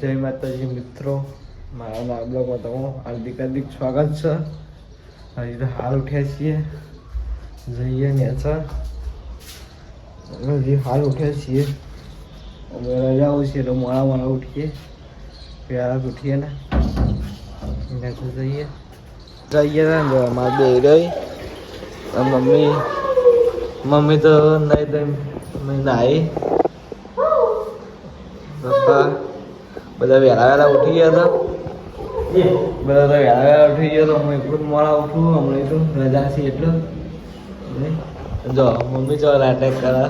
જય માતાજી મિત્રો. મારા નામ બ્લોગમાં તમારું હાર્દિક હાર્દિક સ્વાગત છે. હજી તો હાલ ઉઠ્યા છીએ. જઈએ ને છે હજી હાલ ઉઠ્યા છીએ. અમે રજાઓ છીએ તો મોડા મોડા ઉઠીએ. વહેલા ઉઠીએ ને. ત્યાં જઈએ. જઈએ ને મારે બે રહી મમ્મી. મમ્મી તો નહીં તો મમ્મી નાહી પપ્પા બધા વહેલા વહેલા ઉઠી ગયા હતા. બધા તો વહેલા વહેલા ઉઠી ગયા તો હું એકલું જ મોડા ઉઠું હમણાં તો રજા છે એટલે. જો મમ્મી જો નાટક કરે.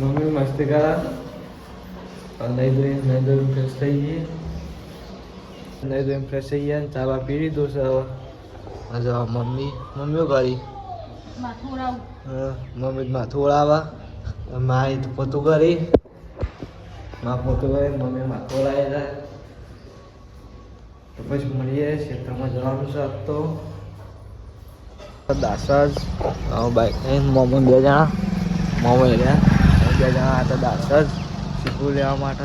મમ્મી મસ્તી કરે. નહીં ધોઈ નહીં ધોઈ ફ્રેશ થઈ ગઈ. નહીં ધોઈ ફ્રેશ થઈ ગયા ચા બા પી લીધું છે હવે. જો મમ્મી મમ્મીઓ કરી હા, મમ્મી માથું ઓળાવા મારી પોતું કરી. માં પોતું કરી, મમ્મી ઓળાવી જાય તો પછી મળીએ ક્ષેત્રમાં જવાનું છે તો. દાસજ બાઈક લઈને મમ્મી બે જણા. મમ્મી રહ્યા. બે જણા હતા દાસજ. શીખવું લેવા માટે.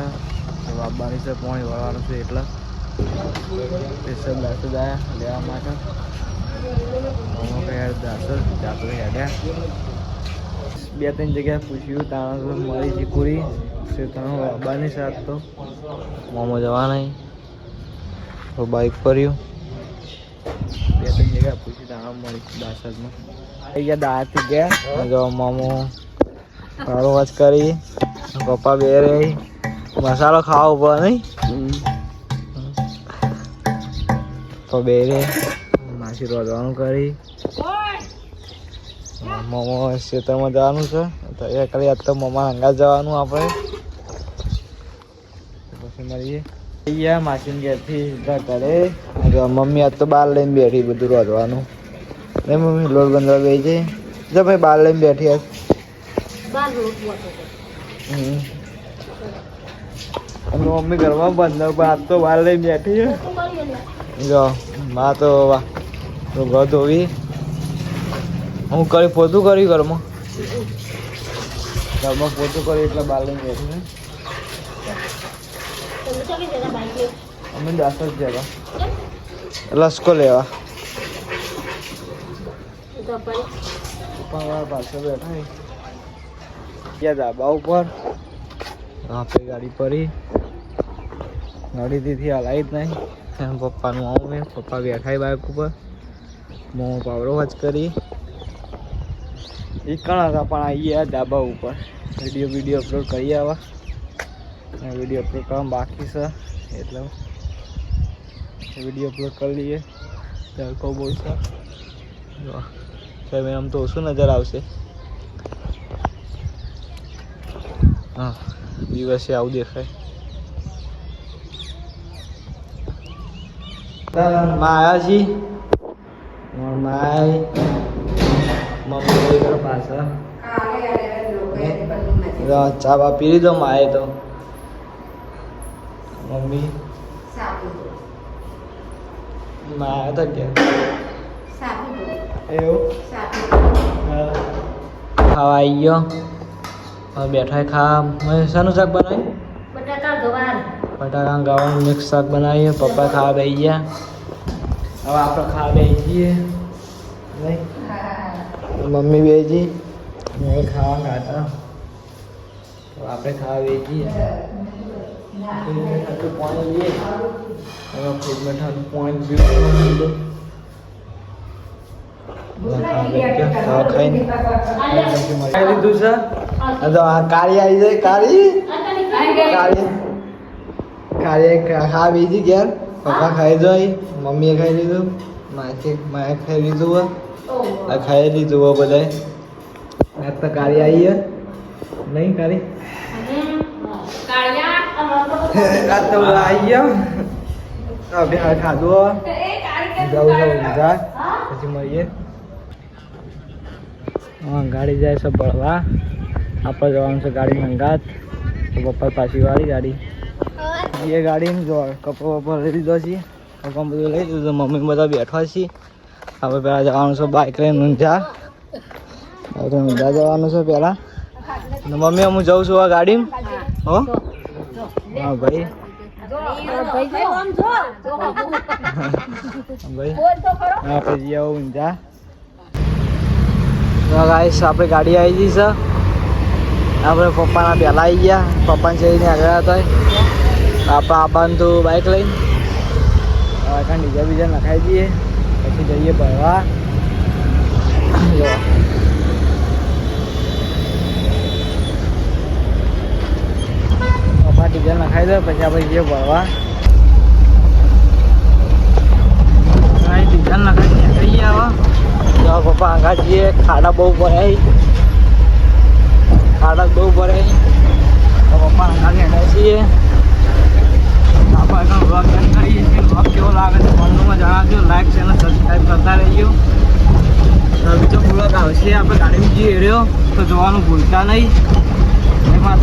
બાબાની છે, પોણી વળવાનું છે એટલે. સ્પેશિયલ દાસજ આવ્યા લેવા માટે. મમ્મી કહે, દાસજ, જાતો હેડ્યા. બે ત્રણ જગ્યાએ પૂછ્યું તાણ મારી મળી છે ત્યાં બાબાની સાથ તો. મોમો જવા નહીં. તો બાઇક કર્યું બે ત્રણ જગ્યાએ પૂછ્યું ત્યાં મળી દાસદમાં થઈ ગયા દાંતથી ગયા. જો મોમો સારો વાત કરી. પપ્પા બે રહી. મસાલો ખાવા ઊભા નહીં. તો બે રે માસી રોજવાનું કરી. મોમો ખેતરમાં જવાનું છે. તો એ ખાલી આજ તો મોમા હંગા જવાનું આપણે. પછી મળીએ. અહીંયા માસીન ઘેરથી સીધા ઘરે મમ્મી આજ તો બહાર લઈને બેઠી બધું રોધવાનું. ને મમ્મી લોટ બંધવા બે છે જો ભાઈ બહાર લઈને બેઠી આજ. હમ. અને મમ્મી ઘરમાં બંધ પણ આજ તો બહાર લઈને બેઠી જો માં તો વાહ તો ઘર ધોવી. હું કરી પોતું કર્યું ઘરમાં. ઘરમાં પોતું કર્યું એટલે બહાર લઈને બેઠી ને અમે દસ જ જવા લસકો લેવા. પપ્પા પાછળ બેઠા ત્યાં ધાબા ઉપર? આપણે ગાડી પડી. ગાડી તેથી હલાવી જ નહીં. પપ્પાનું આવું મેં પપ્પા બેઠા બાઇક ઉપર. હું પાવરો વાચ કરી. એ કણ હતા, પણ આવીએ ધાબા ઉપર. વીડિયો વીડિયો અપલોડ કરી આવા. વીડિયો અપલોડ કરવાનું બાકી છે, એટલે વીડિયો અપલોડ કરી લઈએ. તડકો બહુ છે સાહેબ આમ તો ઓછું નજર આવશે. હા, દિવસે આવું દેખાય. માયાજી. માય પાછા. ચા બા પી લીધો? માએ તો. મમ્મી? માયા તો કે. એવું. ખાવા આવી ગયો. હવે બેઠા ખા મેં શાનું શાક બનાવ્યું? બટાકા ગવાર. બટાકા ગાવાનું મિક્સ શાક બનાવીએ. પપ્પા ખાવા બેસી ગયા. હવે આપણે ખાવા બેસી જઈએ. નહીં? મમ્મી બેસી મેં ખાવા ખાતા તો આપણે ખાવા બેસી જઈએ ઠંડુ પાણી લઈએ. હવે ફ્રીજમાં ઠંડુ પાણી પીવું ખાઈ લીધું છે? આ તો આ કાળી આવી જાય કાળી. કાળી. કાળી ખા બીજી ઘેર. પપ્પા ખાઈ જોઈ મમ્મીએ ખાઈ લીધું. માથે માએ ખાઈ લીધું હોય આ ખાઈ લીધું હોય બધાય. આ તો કાળી આવી નહીં કાળી? આ તો આવી હવે હા. ખાધું જવું જવું પછી મળીએ. હા ગાડી જાય છે બળવા આપણે જવાનું છે ગાડી મંગાત તો પપ્પા પાછી વાળી ગાડી. એ ગાડી જો કપડો વપડો લઈ લીધો છે. કપડા બધું લઈ લીધું મમ્મી બધા બેઠા છીએ આપણે પહેલાં જવાનું છે બાઇક લઈને ઊંઝા હવે ઊંઝા જવાનું છે પહેલાં મમ્મી, હું જઉં છું આ ગાડીમાં? હો? હા, ભાઈ. ભાઈ. હા ઊંઝા ગાઈસ આપણે ગાડી આવી ગઈ છે. આપણે પપ્પાના પહેલાં આવી ગયા. પપ્પાને જઈને આગળ હતા. આપણે આ તો બાઇક લઈને. હવે કાંઈ બીજા બીજા નખાઈ દઈએ પછી જઈએ ભરવા. પપ્પા ડીઝલ નખાઈ દે પછી આપણે જઈએ ભરવા. ડીઝલ નખાઈ નીકળી ગયા હવે પપ્પા આગા જઈએ ખાડા બહુ ભરાય. ખાડા બહુ ભરાય. પપ્પા આગા હેડા છીએ આવશે આપણે ગાડી જઈએ રહ્યો તો જોવાનું ભૂલતા નહીં. એમાં